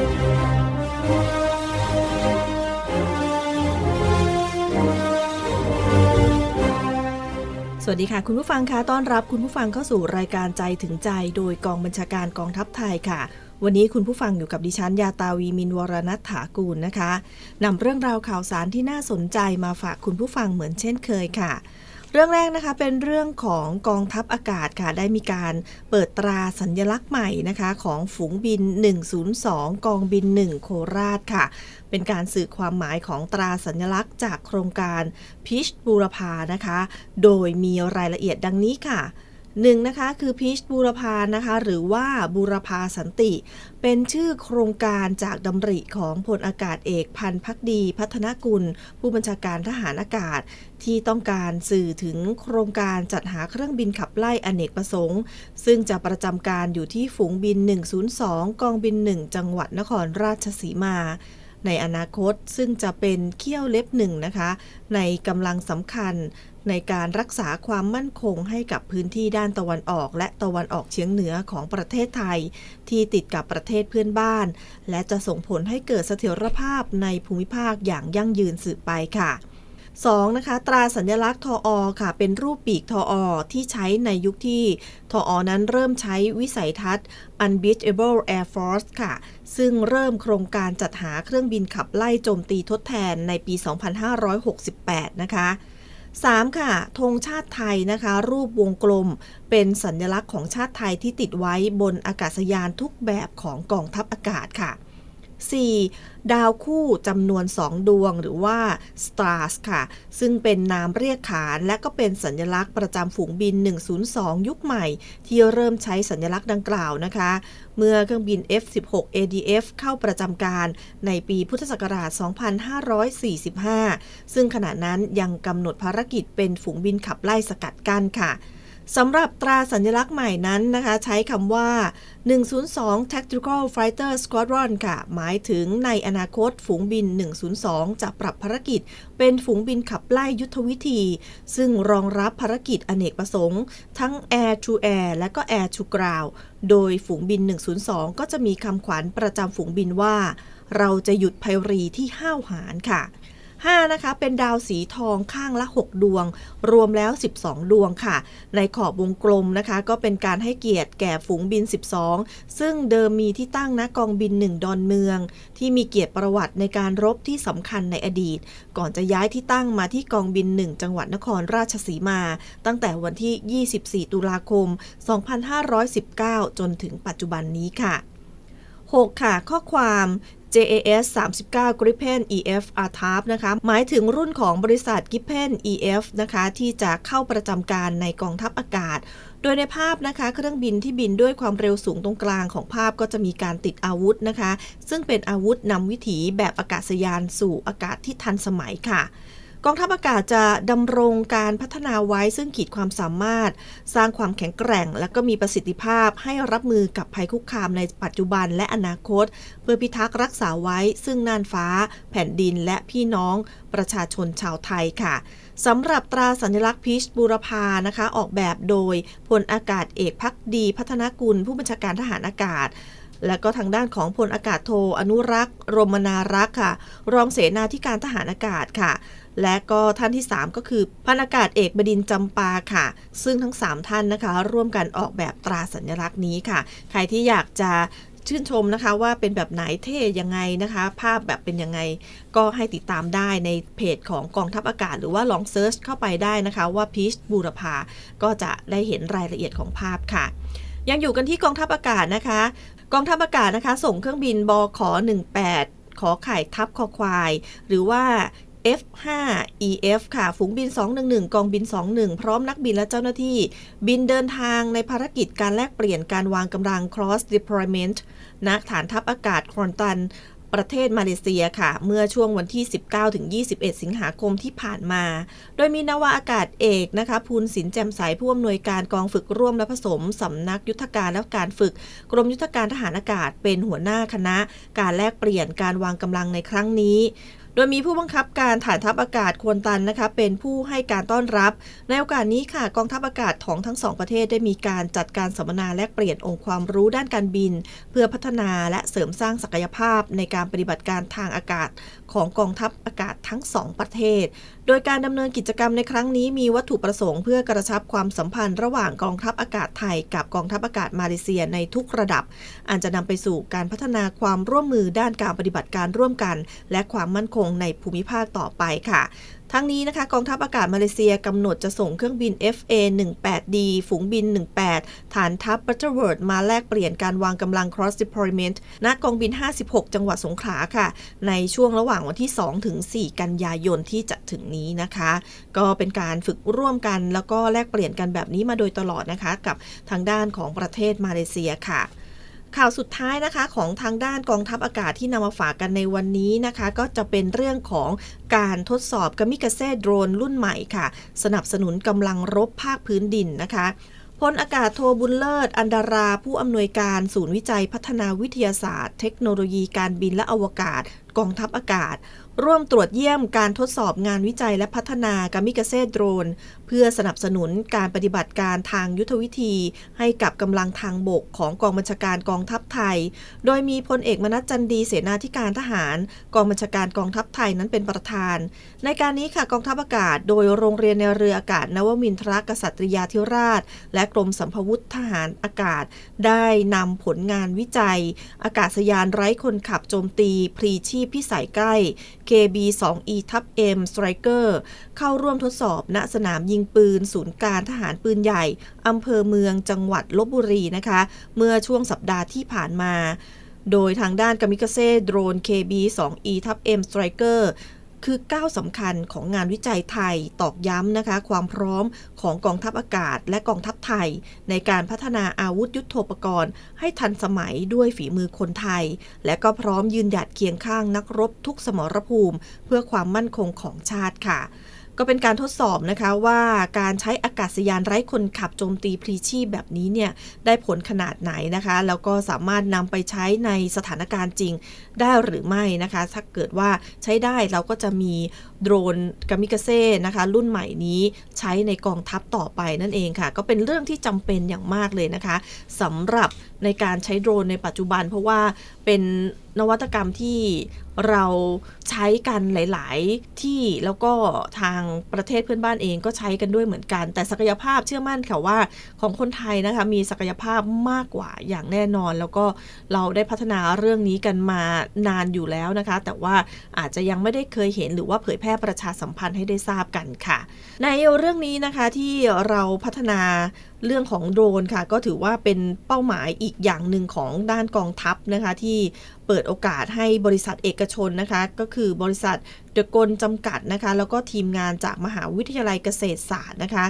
สวัสดีค่ะ คุณผู้ฟังคะต้อนรับคุณผู้ฟังเข้าสู่รายการใจถึงใจ โดยกองบัญชาการกองทัพไทยค่ะ วันนี้คุณผู้ฟังอยู่กับดิฉันยาตาวีมินวรณัฐถากูลนะคะนำเรื่องราวข่าวสารที่น่าสนใจมาฝากคุณผู้ฟังเหมือนเช่นเคยค่ะ เรื่องแรกนะคะเป็นเรื่องของกองทัพอากาศค่ะได้มีการเปิดตราสัญญลักษณ์ใหม่นะคะของฝูงบิน 102 กองบิน 1 โคราชค่ะ เป็นการสื่อความหมายของตราสัญลักษณ์จากโครงการพิชบูรพานะคะ โดยมีรายละเอียดดังนี้ค่ะ หนึ่งนะคะคือพีชบูรพานะคะหรือว่าบูรพาสันติ เป็นชื่อโครงการจากดำริของพลอากาศเอกพันพักดี พัฒนกุล ผู้บัญชาการทหารอากาศ ที่ต้องการสื่อถึงโครงการจัดหาเครื่องบินขับไล่อเนกประสงค์ ซึ่งจะประจำการอยู่ที่ฝูงบิน 102 กองบิน 1 จังหวัดนครราชสีมา ในอนาคตซึ่งจะเป็นเขี้ยวเล็บหนึ่งนะคะ ในกำลังสำคัญในการรักษาความมั่นคงให้กับพื้นที่ด้านตะวันออกและตะวันออกเฉียงเหนือของประเทศไทย ที่ติดกับประเทศเพื่อนบ้าน และจะส่งผลให้เกิดเสถียรภาพในภูมิภาคอย่างยั่งยืนสืบไปค่ะ 2. นะคะตราสัญลักษณ์ทออค่ะ เป็นรูปปีกทออที่ใช้ในยุคที่ทออนั้นเริ่มใช้วิสัยทัศน์ Unbeatable Air Force ค่ะ ซึ่งเริ่มโครงการจัดหาเครื่องบินขับไล่โจมตีทดแทนในปี 2568 นะคะ 3. ค่ะธงชาติไทยนะคะ รูปวงกลม เป็นสัญลักษณ์ของชาติไทยที่ติดไว้บนอากาศยานทุกแบบของกองทัพอากาศค่ะ 4. ดาวคู่จำนวน 2 ดวงหรือว่า stars ค่ะ ซึ่งเป็นนามเรียกขานและก็เป็นสัญลักษณ์ประจำฝูงบิน 102 ยุคใหม่ ที่เริ่มใช้สัญลักษณ์ดังกล่าวนะคะ เมื่อเครื่องบิน F16 ADF เข้าประจำการในปีพุทธศักราช 2545 ซึ่งขณะนั้นยังกำหนดภารกิจเป็นฝูงบินขับไล่สกัดกั้นค่ะ สำหรับตราสัญลักษณ์ใหม่นั้นนะคะ ใช้คำว่า 102 Tactical Fighter Squadron ค่ะ หมายถึงในอนาคตฝูงบิน 102 จะปรับภารกิจ เป็นฝูงบินขับไล่ยุทธวิธี ซึ่งรองรับภารกิจอเนกประสงค์ ทั้ง Air to Air และก็ Air to Ground โดยฝูงบิน 102 ก็จะมีคำขวัญประจำฝูงบินว่า เราจะหยุดไพรีที่ห้าวหาญค่ะ 5นะคะเป็นดาวสีทองข้างละ 6 ดวง รวมแล้ว 12 ดวงค่ะ ในขอบวงกลมนะคะ ก็เป็นการให้เกียรติแก่ฝูงบิน 12 ซึ่งเดิมมีที่ตั้งณกองบิน 1 ดอนเมือง ที่มีเกียรติประวัติในการรบที่สำคัญในอดีต ก่อนจะย้ายที่ตั้งมาที่กองบิน 1 จังหวัดนครราชสีมา ตั้งแต่วันที่ 24 ตุลาคม 2519 จนถึงปัจจุบันนี้ค่ะ 6 ค่ะ ข้อความ JAS 39 Gripen EF RTAP นะคะ หมายถึงรุ่นของบริษัท Gripen EF นะคะ ที่จะเข้าประจำการในกองทัพอากาศ โดยในภาพนะคะ เครื่องบินที่บินด้วยความเร็วสูงตรงกลางของภาพก็จะมีการติดอาวุธนะคะ ซึ่งเป็นอาวุธนำวิถีแบบอากาศยานสู่อากาศที่ทันสมัยค่ะ กองทัพอากาศจะดำรงการพัฒนาไว้ซึ่งขีดความสามารถ สร้างความแข็งแกร่ง และก็มีประสิทธิภาพให้รับมือกับภัยคุกคามในปัจจุบันและอนาคต เพื่อพิทักษ์รักษาไว้ ซึ่งน่านฟ้า แผ่นดินและพี่น้องประชาชนชาวไทยค่ะสำหรับตราสัญลักษณ์พีชบูรพานะคะ ออกแบบโดยพลอากาศเอกพักดีพัฒนากุล ผู้บัญชาการทหารอากาศและก็ทางด้านของพลอากาศโทอนุรักษ์ รมนารักษ์ค่ะ รองเสนาธิการทหารอากาศค่ะ และก็ท่านที่ 3 ก็คือพันอากาศเอกบดินจำปาค่ะ ซึ่งทั้ง 3 ท่านนะคะ ร่วมกันออกแบบตราสัญลักษณ์นี้ค่ะ ใครที่อยากจะชื่นชมนะคะว่าเป็นแบบไหนเท่ยังไงนะคะ ภาพแบบเป็นยังไง ก็ให้ติดตามได้ในเพจของกองทัพอากาศ หรือว่าลองเซิร์ชเข้าไปได้นะคะว่าพีชบูรพาก็จะได้เห็นรายละเอียดของภาพค่ะ ยังอยู่กันที่กองทัพอากาศนะคะ กองทัพอากาศนะคะ ส่งเครื่องบินบข18ขอไข่ทับคอควาย หรือว่า F5 EF ค่ะ ฝูงบิน 211 กองบิน 21 พร้อมนักบินและเจ้าหน้าที่ บินเดินทางในภารกิจการแลกเปลี่ยนการวางกำลัง cross deployment ณฐานทัพอากาศครอนตัน ประเทศมาเลเซียค่ะ เมื่อช่วงวันที่ 19-21 สิงหาคมที่ผ่านมา โดยมีนาวาอากาศเอกนะคะ ภูลสินแจ่มใสผู้อำนวยการกองฝึกร่วมและผสมสำนักยุทธการและการฝึก กรมยุทธการทหารอากาศเป็นหัวหน้าคณะ การแลกเปลี่ยนการวางกำลังในครั้งนี้โดยมีผู้บังคับการฐานทัพอากาศควนตันนะคะ เป็นผู้ให้การต้อนรับ ในโอกาสนี้ค่ะกองทัพอากาศของทั้งสองประเทศได้มีการจัดการสัมมนาแลกเปลี่ยนองค์ความรู้ด้านการบิน เพื่อพัฒนาและเสริมสร้างศักยภาพในการปฏิบัติการทางอากาศของกองทัพอากาศทั้งสองประเทศ โดยการดำเนินกิจกรรมในครั้งนี้มีวัตถุประสงค์เพื่อกระชับความสัมพันธ์ระหว่างกองทัพอากาศไทยกับกองทัพอากาศมาเลเซียในทุกระดับอันจะนำไปสู่การพัฒนาความร่วมมือด้านการปฏิบัติการร่วมกัน และความมั่นคงในภูมิภาคต่อไปค่ะทั้งนี้นะคะกองทัพอากาศมาเลเซียกำหนดจะส่งเครื่องบิน FA-18D ฝูงบิน 18 ฐานทัพ Butterworth มาแลกเปลี่ยนการวางกำลัง cross deployment ณกองบิน 56 จังหวัดสงขลาค่ะ ในช่วงระหว่างวันที่ 2 ถึง 4 กันยายนที่จะถึงนี้นะคะ ก็เป็นการฝึกร่วมกันแล้วก็แลกเปลี่ยนกันแบบนี้มาโดยตลอดนะคะ กับทางด้านของประเทศมาเลเซียค่ะ ข่าวสุดท้ายนะคะของทางด้านกองทัพอากาศที่นำมาฝากกันในวันนี้นะคะ ก็จะเป็นเรื่องของการทดสอบกามิกาเซ่โดรนรุ่นใหม่ค่ะ สนับสนุนกำลังรบภาคพื้นดินนะคะพลอากาศโทบุญเลิศ อันดารา ผู้อำนวยการศูนย์วิจัยพัฒนาวิทยาศาสตร์ เทคโนโลยีการบินและอวกาศ กองทัพอากาศ ร่วมตรวจเยี่ยมการทดสอบงานวิจัยและพัฒนากามิกาเซ่โดรน เพื่อสนับสนุนการปฏิบัติการทางยุทธวิธี ให้กับกำลังทางบกของกองบัญชาการกองทัพไทย โดยมีพลเอกมนัสจันดีเสนาธิการทหาร กองบัญชาการกองทัพไทยนั้นเป็นประธาน ในการนี้ค่ะกองทัพอากาศ โดยโรงเรียนในเรืออากาศนวมินทรกษัตริยาธิราช และกรมสัมพวุธทหารอากาศ ได้นำผลงานวิจัย อากาศยานไร้คนขับโจมตี พรีชีพพิสัยใกล้ KB2E ทับ M Striker เข้าร่วมทดสอบณสนามยิงปืน ศูนย์การทหารปืนใหญ่อำเภอเมืองจังหวัดลบบุรีนะคะ เมื่อช่วงสัปดาห์ที่ผ่านมา โดยทางด้านกามิกาเซ่โดรน KB2E ทับ M Striker คือก้าวสำคัญของงานวิจัยไทยตอกย้ำนะคะ ความพร้อมของกองทัพอากาศและกองทัพไทย ในการพัฒนาอาวุธยุโทโธปกรณ์ ให้ทันสมัยด้วยฝีมือคนไทย และก็พร้อมยืนหยัดเคียงข้างนักรบทุกสมรภูมิ เพื่อความมั่นคงของชาติค่ะ ก็เป็นการทดสอบนะคะว่าการใช้อากาศยานไร้คนขับโจมตีพรีชีพแบบนี้เนี่ยได้ผลขนาดไหนนะคะ แล้วก็สามารถนำไปใช้ในสถานการณ์จริงได้หรือไม่นะคะ ถ้าเกิดว่าใช้ได้เราก็จะมีโดรนกามิกาเซ่นะคะ รุ่นใหม่นี้ใช้ในกองทัพต่อไปนั่นเองค่ะ ก็เป็นเรื่องที่จำเป็นอย่างมากเลยนะคะสำหรับในการใช้โดรนในปัจจุบัน เพราะว่าเป็นนวัตกรรมที่เราใช้กันหลาย ๆ ที่แล้วก็ทางประเทศเพื่อนบ้านเองก็ใช้กันด้วยเหมือนกัน แต่ศักยภาพเชื่อมั่นค่ะว่าของคนไทยนะคะมีศักยภาพมากกว่าอย่างแน่นอน แล้วก็เราได้พัฒนาเรื่องนี้กันมานานอยู่แล้วนะคะ แต่ว่าอาจจะยังไม่ได้เคยเห็นหรือว่าเผยแพร่ประชาสัมพันธ์ให้ได้ทราบกันค่ะ ในเรื่องนี้นะคะที่เราพัฒนาเรื่องของโดรนค่ะ ก็ถือว่าเป็นเป้าหมายอีกอย่างหนึ่งของด้านกองทัพนะคะที่ เปิดโอกาสให้บริษัทเอกชนนะคะ ก็คือบริษัทเดอะกลจำกัดนะคะ แล้วก็ทีมงานจากมหาวิทยาลัยเกษตรศาสตร์นะคะ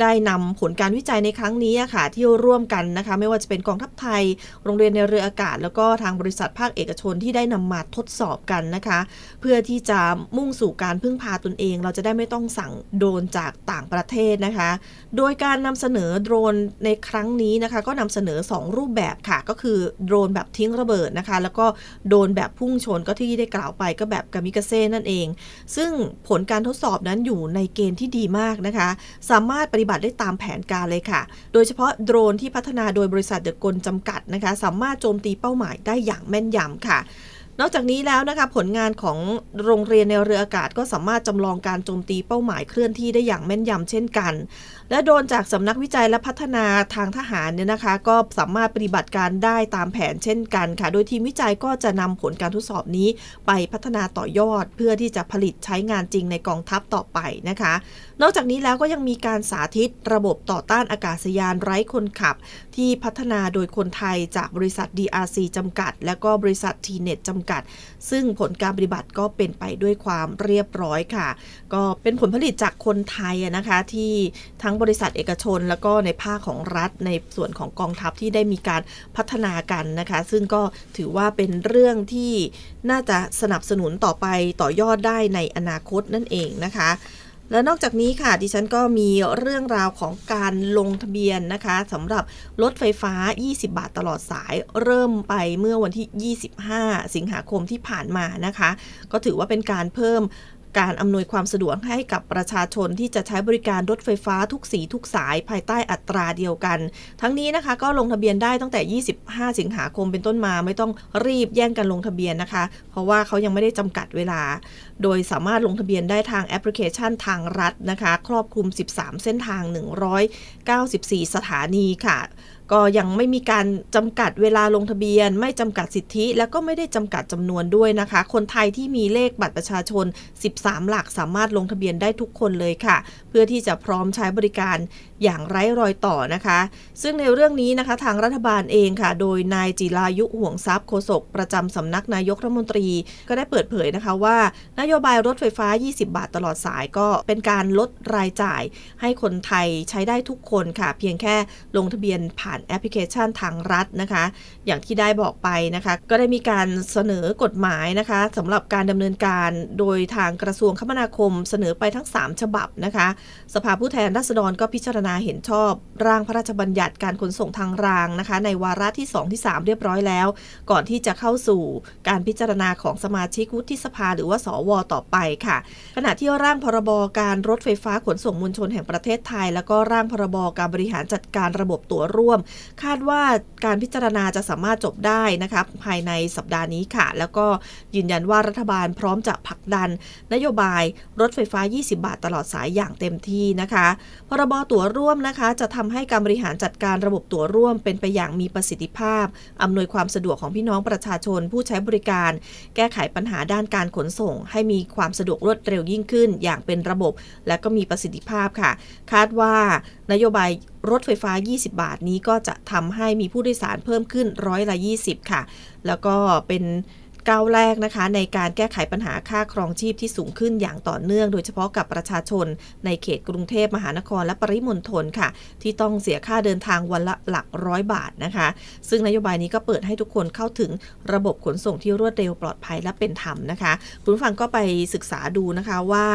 ได้นำผลการวิจัยในครั้งนี้ค่ะ ที่ร่วมกันนะคะ ไม่ว่าจะเป็นกองทัพไทย โรงเรียนในเรืออากาศ แล้วก็ทางบริษัทภาคเอกชนที่ได้นำมาทดสอบกันนะคะ เพื่อที่จะมุ่งสู่การพึ่งพาตนเอง เราจะได้ไม่ต้องสั่งโดรนจากต่างประเทศนะคะ โดยการนำเสนอโดรนในครั้งนี้นะคะ ก็นำเสนอ 2 รูปแบบค่ะ ก็คือโดรนแบบทิ้งระเบิดนะคะ แล้วก็โดนแบบพุ่งชนก็ที่ได้กล่าวไปก็แบบกามิกาเซ่นั่นเอง ซึ่งผลการทดสอบนั้นอยู่ในเกณฑ์ที่ดีมากนะคะ สามารถปฏิบัติได้ตามแผนการเลยค่ะ โดยเฉพาะโดรนที่พัฒนาโดยบริษัทเดอะกลจำกัดนะคะ สามารถโจมตีเป้าหมายได้อย่างแม่นยำค่ะ นอกจากนี้แล้วนะคะผลงานของโรงเรียนในเรืออากาศก็สามารถจำลองการโจมตีเป้าหมายเคลื่อนที่ได้อย่างแม่นยำเช่นกัน และโดนจากสำนักวิจัยและพัฒนาทางทหารเนี่ยนะคะ ก็สามารถปฏิบัติการได้ตามแผนเช่นกันค่ะ โดยทีมวิจัยก็จะนำผลการทดสอบนี้ไปพัฒนาต่อยอด เพื่อที่จะผลิตใช้งานจริงในกองทัพต่อไปนะคะนอกจากนี้แล้วก็ยังมีการสาธิตระบบต่อต้านอากาศยานไร้คนขับ ที่พัฒนาโดยคนไทยจากบริษัท DRC จำกัด และก็บริษัท T-Net จำกัด ซึ่งผลการปฏิบัติก็เป็นไปด้วยความเรียบร้อยค่ะ ก็เป็นผลผลิตจากคนไทยนะคะที่ทั้งบริษัทเอกชน แล้วก็ในภาคของรัฐในส่วนของกองทัพที่ได้มีการพัฒนากันนะคะ ซึ่งก็ถือว่าเป็นเรื่องที่น่าจะสนับสนุนต่อไปต่อยอดได้ในอนาคตนั่นเองนะคะ และนอกจากนี้ค่ะ ดิฉันก็มีเรื่องราวของการลงทะเบียนนะคะสำหรับรถไฟฟ้า 20 บาทตลอดสายเริ่มไปเมื่อวันที่ 25 สิงหาคมที่ผ่านมานะคะ ก็ถือว่าเป็นการเพิ่ม การอำนวยความสะดวกให้กับประชาชนที่จะใช้บริการรถไฟฟ้าทุกสีทุกสายภายใต้อัตราเดียวกัน ทั้งนี้นะคะก็ลงทะเบียนได้ตั้งแต่ 25 สิงหาคมเป็นต้นมาไม่ต้องรีบแย่งกันลงทะเบียนนะคะ เพราะว่าเขายังไม่ได้จำกัดเวลา โดยสามารถลงทะเบียนได้ทางแอปพลิเคชันทางรัฐนะคะ ครอบคลุม 13 เส้นทาง 194 สถานีค่ะ ก็ยังไม่มีการจำกัดเวลาลงทะเบียน ไม่จำกัดสิทธิ แล้วก็ไม่ได้จำกัดจำนวนด้วยนะคะ คนไทยที่มีเลขบัตรประชาชน 13 หลักสามารถลงทะเบียนได้ทุกคนเลยค่ะ เพื่อที่จะพร้อมใช้บริการอย่างไร้รอยต่อนะคะ ซึ่งในเรื่องนี้นะคะทางรัฐบาลเองค่ะ โดยนายจิรายุห่วงทรัพย์โฆษกประจำสำนักนายกรัฐมนตรี ก็ได้เปิดเผยนะคะว่า นโยบายรถไฟฟ้า 20 บาทตลอดสายก็เป็นการลดรายจ่าย ให้คนไทยใช้ได้ทุกคนค่ะ เพียงแค่ลงทะเบียนผ่านแอปพลิเคชันทางรัฐนะคะ อย่างที่ได้บอกไปนะคะ ก็ได้มีการเสนอกฎหมายนะคะสำหรับการดำเนินการโดยทางกระทรวงคมนาคมเสนอไปทั้ง 3 ฉบับนะคะ สภาผู้แทนราษฎรก็พิจารณาเห็นชอบ ร่างพระราชบัญญัติการขนส่งทางรางนะคะ ในวาระที่ 2 ที่ 3 เรียบร้อยแล้ว ก่อนที่จะเข้าสู่การพิจารณาของสมาชิกวุฒิสภาหรือว่าสวต่อไปค่ะ ขณะที่ร่างพรบการรถไฟฟ้าขนส่งมวลชนแห่งประเทศไทย แล้วก็ร่างพรบการบริหารจัดการระบบตั๋วร่วมคาดว่าการพิจารณาจะสามารถจบได้นะคะภายในสัปดาห์นี้ค่ะ แล้วก็ยืนยันว่ารัฐบาลพร้อมจะผลักดัน นโยบายรถไฟฟ้า 20 บาทตลอดสายอย่างเต็มที่นะคะ พรบตั๋วร่วมนะคะ จะทำให้การบริหารจัดการระบบตั๋วร่วมเป็นไปอย่างมีประสิทธิภาพ อำนวยความสะดวกของพี่น้องประชาชนผู้ใช้บริการ แก้ไขปัญหาด้านการขนส่ง ให้มีความสะดวกรวดเร็วยิ่งขึ้น อย่างเป็นระบบ และก็มีประสิทธิภาพค่ะ คาดว่านโยบายรถไฟฟ้า 20 บาทนี้ก็จะทำให้มีผู้โดยสารเพิ่มขึ้นร้อยละ 20 ค่ะ แล้วก็เป็นก้าวแรกนะคะในการแก้ไขปัญหาค่าครองชีพที่สูงขึ้นอย่างต่อเนื่อง โดยเฉพาะกับประชาชน ในเขตกรุงเทพมหานครและปริมณฑลค่ะ ที่ต้องเสียค่าเดินทางวันละหลักร้อยบาทนะคะ ซึ่งนโยบายนี้ก็เปิดให้ทุกคนเข้าถึงระบบขนส่งที่รวดเร็วปลอดภัยและเป็นธรรมนะคะ คุณผู้ฟังก็ไปศึกษาดูนะคะว่า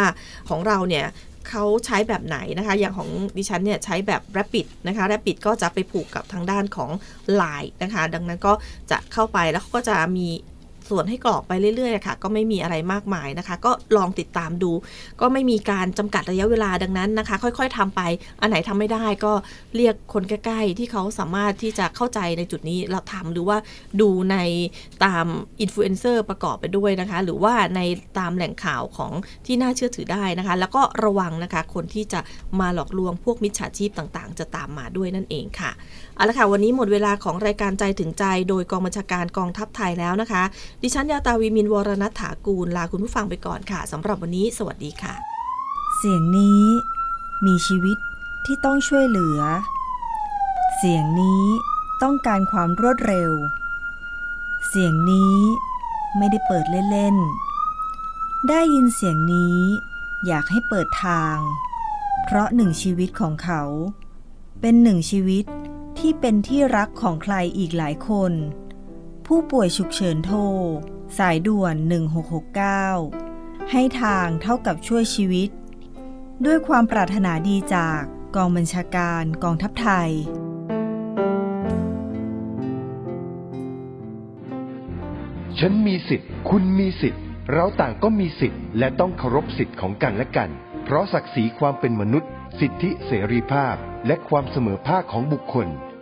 ของเราเนี่ย เขาใช้แบบไหนนะคะ อย่างของดิฉันเนี่ยใช้แบบ Rapid นะคะ Rapid ก็จะไปผูกกับทางด้านของ Line นะคะ ดังนั้นก็จะเข้าไปแล้วเขาก็จะมี ส่วนให้กรอกไปเรื่อยๆค่ะ ก็ไม่มีอะไรมากมายนะคะ ก็ลองติดตามดู ก็ไม่มีการจำกัดระยะเวลาดังนั้นนะคะ ค่อย ๆทำไป อันไหนทำไม่ได้ก็เรียกคนใกล้ๆที่เขาสามารถที่จะเข้าใจในจุดนี้เราทำหรือว่าดูในตามอินฟลูเอนเซอร์ประกอบไปด้วยนะคะ หรือว่าในตามแหล่งข่าวของที่น่าเชื่อถือได้นะคะ แล้วก็ระวังนะคะคนที่จะมาหลอกลวงพวกมิจฉาชีพต่างๆ จะตามมาด้วยนั่นเองค่ะ เอาละค่ะ วันนี้หมดเวลาของรายการใจถึงใจ โดยกองบัญชาการกองทัพไทยแล้วนะคะ ดิฉันยาตาวีมินวรณัฐถากูล ลาคุณผู้ฟังไปก่อนค่ะสำหรับวันนี้ สวัสดีค่ะ เสียงนี้มีชีวิตที่ต้องช่วยเหลือ เสียงนี้ต้องการความรวดเร็ว เสียงนี้ไม่ได้เปิดเล่นๆ ได้ยินเสียงนี้อยากให้เปิดทาง เพราะหนึ่งชีวิตของเขา เป็นหนึ่งชีวิต ที่เป็นที่รักของใครอีกหลายคน ผู้ป่วยฉุกเฉินโทร สายด่วน 1669 ให้ทางเท่ากับช่วยชีวิต ด้วยความปรารถนาดีจากกองบัญชาการกองทัพไทยฉันมีสิทธิ์ คุณมีสิทธิ์ เราต่างก็มีสิทธิ์ และต้องเคารพสิทธิ์ของกันและกัน เพราะศักดิ์ศรีความเป็นมนุษย์ สิทธิเสรีภาพ และความเสมอภาคของบุคคล